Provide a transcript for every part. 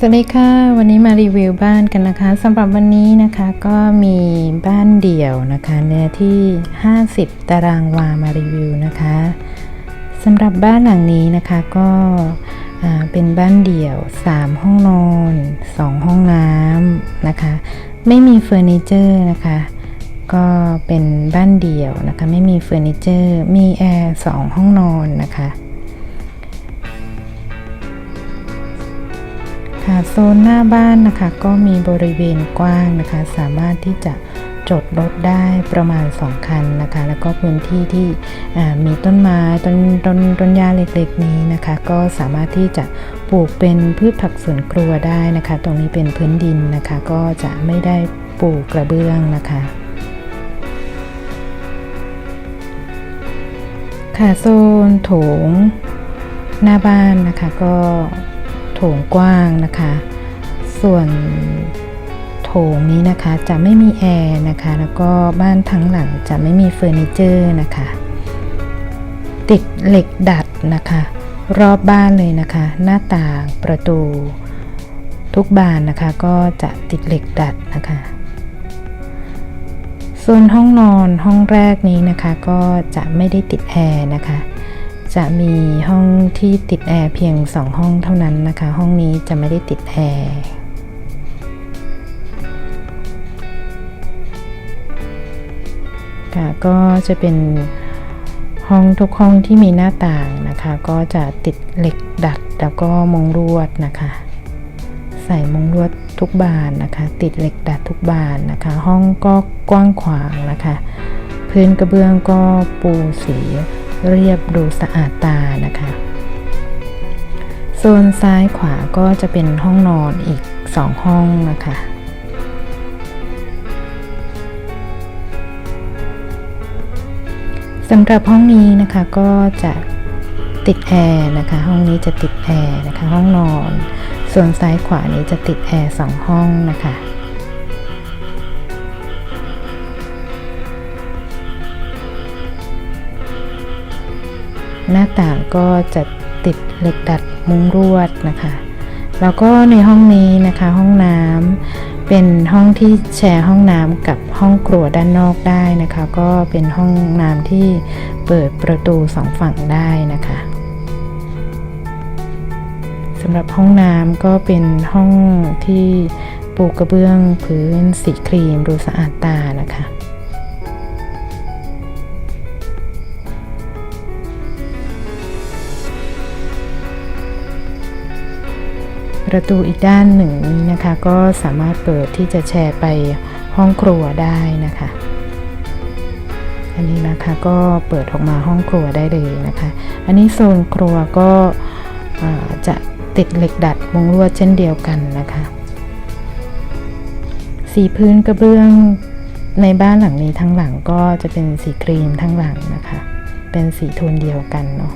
สวัสดีค่ะ วันนี้มารีวิวบ้านกันนะคะสำหรับวันนี้นะคะก็มีบ้านเดี่ยวนะคะ เนื้อที่ 50 ตารางวามารีวิวนะคะสำหรับบ้านหลังนี้นะคะก็เป็นบ้านเดี่ยว 3 ห้องนอน 2 ห้องน้ำนะคะ ไม่มีเฟอร์นิเจอร์นะคะ ก็เป็นบ้านเดี่ยวนะคะ ไม่มีเฟอร์นิเจอร์ มีแอร์ 2 ห้องนอนนะคะ โซนหน้าบ้านนะคะก็มีบริเวณกว้างนะคะ สามารถที่จะจดรถได้ประมาณ 2 คันนะคะ แล้วก็พื้นที่ที่มีต้นไม้ต้นต้นต้นหญ้าเล็กๆนี้นะคะ ก็สามารถที่จะปลูกเป็นพืชผักสวนครัวได้นะคะ ตรงนี้เป็นพื้นดินนะคะ ก็จะไม่ได้ปลูกกระเบื้องนะคะค่ะโซนโถงหน้าบ้านนะคะก็ โถงกว้างนะคะ ส่วนโถงนี้นะคะจะไม่มีแอร์นะคะ แล้วก็บ้านทั้งหลังจะไม่มีเฟอร์นิเจอร์นะคะ ติดเหล็กดัดนะคะ รอบบ้านเลยนะคะ หน้าต่างประตู ทุกบานนะคะก็จะติดเหล็กดัดนะคะส่วนห้องนอนห้องแรกนี้นะคะก็จะไม่ได้ติดแอร์นะคะ จะมีห้องที่ติดแอร์เพียง 2 ห้องเท่านั้นนะคะ ห้องนี้จะไม่ได้ติดแอร์ค่ะก็จะเป็นห้องทุกห้องที่มีหน้าต่างนะคะ ก็จะติดเหล็กดัดแล้วก็มงลวดนะคะ ใส่มุงลวดทุกบานนะคะ ติดเหล็กดัดทุกบานนะคะ ห้องก็กว้างขวางนะคะ พื้นกระเบื้องก็ปูสี เรียบดูสะอาดตานะคะโซนซ้ายขวาก็จะเป็นห้องนอนอีก 2 ห้องนะคะสำหรับห้องนี้นะคะก็จะติดแอร์นะคะ ห้องนี้จะติดแอร์นะคะ ห้องนอน ส่วนซ้ายขวานี้จะติดแอร์สองห้องนะคะ หน้าต่างก็จะติดเหล็กดัดมุ้งลวดนะคะ แล้วก็ในห้องนี้นะคะห้องน้ำเป็นห้องที่แชร์ห้องน้ำกับห้องครัวด้านนอกได้นะคะ ก็เป็นห้องน้ำที่เปิดประตูสองฝั่งได้นะคะสำหรับห้องน้ำก็เป็นห้องที่ปูกระเบื้องพื้นสีครีมดูสะอาดตานะคะ ประตูอีกด้านหนึ่งนี้นะคะ ก็สามารถเปิดที่จะแชร์ไปห้องครัวได้นะคะ อันนี้นะคะก็เปิดออกมาห้องครัวได้เลยนะคะ อันนี้โซนครัวก็จะติดเหล็กดัดมุงลวดเช่นเดียวกันนะคะ สีพื้นกระเบื้องในบ้านหลังนี้ทั้งหลังก็จะเป็นสีครีมทั้งหลังนะคะ เป็นสีโทนเดียวกันเนาะ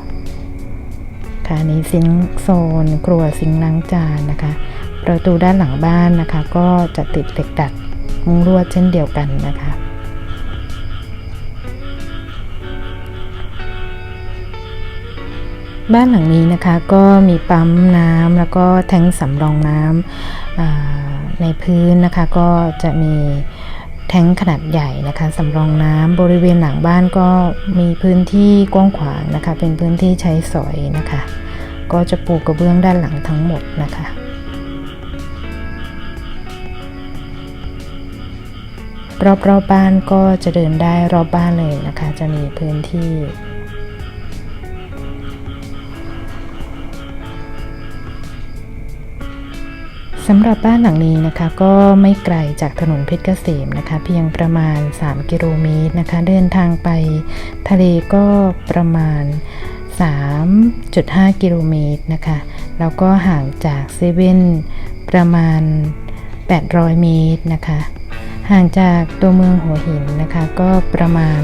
ค่ะนี้ซิงโซน ครัวซิงล้างจานนะคะ ประตูด้านหลังบ้านนะคะ ก็จะติดเหล็กดัดมุงลวดเช่นเดียวกันนะคะ บ้านหลังนี้นะคะก็มีปั๊มน้ำแล้วก็แทงสำรองน้ำในพื้นนะคะก็จะมี แทงขนาดใหญ่นะคะสำรองน้ำบริเวณหลังบ้านก็มีพื้นที่กว้างขวางนะคะ เป็นพื้นที่ใช้สอยนะคะ ก็จะปูกระเบื้องด้านหลังทั้งหมดนะคะรอบๆบบ้านก็จะเดินได้รอบบ้านเลยนะคะ จะมีพื้นที่ สำหรับบ้านหลังนี้นะคะก็ไม่ไกลจากถนนเพชรเกษมนะคะ เพียงประมาณ 3 กิโลเมตรนะคะ เดินทางไปทะเลก็ประมาณ 3.5 กิโลเมตรนะคะ แล้วก็ห่างจากเซเว่นประมาณ 800 เมตรนะคะ ห่างจากตัวเมืองหัวหินนะคะก็ประมาณ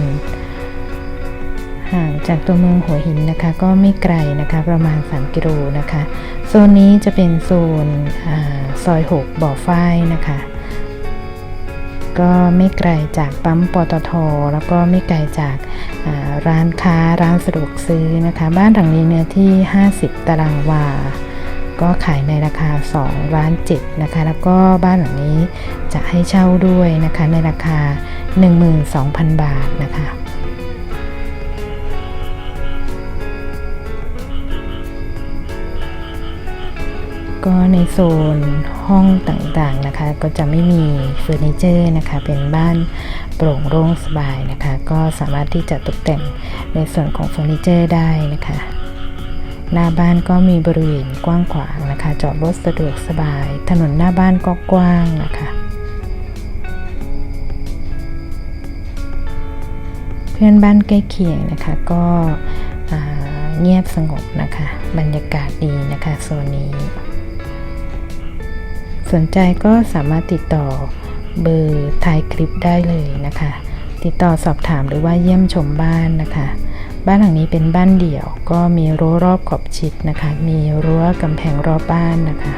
ห่างจากตัวเมืองหัวหินนะคะก็ไม่ไกลนะคะประมาณ 3 กิโลนะคะ โซนนี้จะเป็นโซนอซอย 6 บ่อฝ้ายนะคะ ก็ไม่ไกลจากปั๊มปตท แล้วก็ไม่ไกลจาการ้านค้าร้านสะดวกซื้อนะคะ บ้านหลังนี้เนื้อที่ 50 ตารางวา ก็ขายในราคา2ล้าน7นะคะ แล้วก็บ้านหลังนี้จะให้เช่าด้วยนะคะในราคา 12,000 บาทนะคะ ก็ในโซนห้องต่างๆนะคะ ก็จะไม่มีเฟอร์นิเจอร์นะคะ เป็นบ้านโปร่งโล่งสบายนะคะ ก็สามารถที่จะตกแต่งในส่วนของเฟอร์นิเจอร์ได้นะคะ หน้าบ้านก็มีบริเวณกว้างขวางนะคะ จอดรถสะดวกสบาย ถนนหน้าบ้านก็กว้างนะคะเพื่อนบ้านใกล้เคียงนะคะก็เงียบสงบนะคะ บรรยากาศดีนะคะโซนนี้ สนใจก็สามารถติดต่อเบอร์ท้ายคลิปได้เลยนะคะ ติดต่อสอบถามหรือว่าเยี่ยมชมบ้านนะคะ บ้านหลังนี้เป็นบ้านเดี่ยว ก็มีรั้วรอบขอบชิดนะคะ มีรั้วกำแพงรอบบ้านนะคะ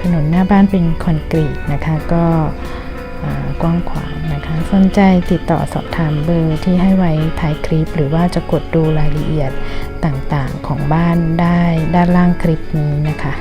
ถนนหน้าบ้านเป็นคอนกรีตนะคะ ก็ กว้างขวางนะคะสนใจติดต่อสอบถามเบอร์ที่ให้ไว้ท้ายคลิป หรือว่าจะกดดูรายละเอียดต่างๆของบ้านได้ด้านล่างคลิปนี้นะคะ